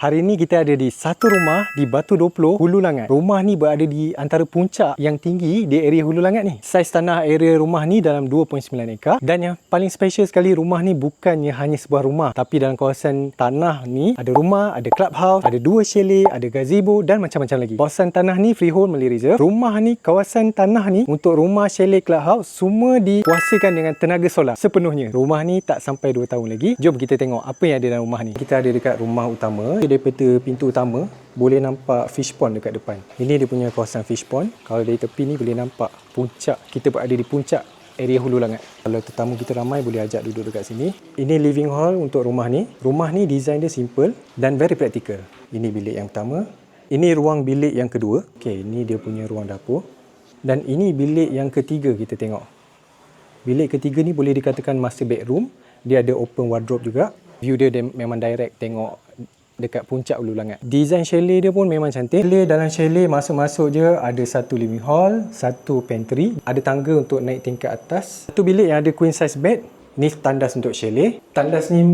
Hari ini kita ada di satu rumah di Batu 20, Hulu Langat. Rumah ni berada di antara puncak yang tinggi di area Hulu Langat ni. Saiz tanah area rumah ni dalam 2.9 ekar dan yang paling special sekali rumah ni bukannya hanya sebuah rumah tapi dalam kawasan tanah ni ada rumah, ada clubhouse, ada dua chalet, ada gazebo dan macam-macam lagi. Kawasan tanah ni freehold Malay Reserve. Rumah ni, kawasan tanah ni untuk rumah, chalet, clubhouse semua dikuasakan dengan tenaga solar sepenuhnya. Rumah ni tak sampai 2 tahun lagi. Jom kita tengok apa yang ada dalam rumah ni. Kita ada dekat rumah utama daripada pintu utama boleh nampak fish pond dekat depan. Ini dia punya kawasan fish pond. Kalau dari tepi ni boleh nampak puncak. Kita berada di puncak area Hulu Langat. Kalau tetamu kita ramai boleh ajak duduk dekat sini. Ini living hall untuk rumah ni. Rumah ni design dia simple dan very practical. Ini bilik yang pertama. Ini ruang bilik yang kedua. Okey, ini dia punya ruang dapur. Dan ini bilik yang ketiga kita tengok. Bilik ketiga ni boleh dikatakan master bedroom. Dia ada open wardrobe juga. View dia, dia memang direct tengok dekat puncak Ulu Langat. Design chalet dia pun memang cantik. Chalet dalam chalet masuk-masuk je ada satu living hall, satu pantry, ada tangga untuk naik tingkat atas. Satu bilik yang ada queen size bed. Ni tandas untuk chalet. Tandas ni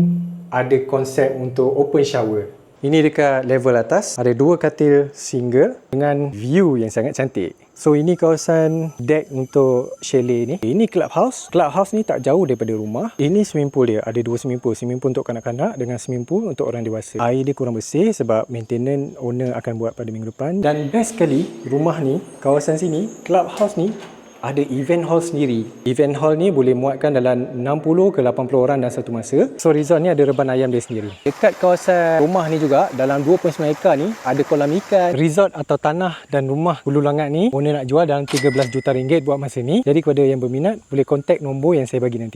ada konsep untuk open shower. Ini dekat level atas ada dua katil single dengan view yang sangat cantik. So ini kawasan deck untuk chalet ni. Ini clubhouse. Clubhouse ni tak jauh daripada rumah. Ini swimming pool dia. Ada dua swimming pool. Swimming pool untuk kanak-kanak dengan swimming pool untuk orang dewasa. Air dia kurang bersih sebab maintenance owner akan buat pada minggu depan. Dan best sekali rumah ni, kawasan sini, clubhouse ni ada event hall sendiri. Event hall ni boleh muatkan dalam 60 ke 80 orang dalam satu masa. So resort ni ada reban ayam dia sendiri. Dekat kawasan rumah ni juga dalam 2.9 ekar ni ada kolam ikan. Resort atau tanah dan rumah Hulu Langat ni owner nak jual dalam 13 juta ringgit buat masa ni. Jadi kepada yang berminat boleh kontak nombor yang saya bagi nanti.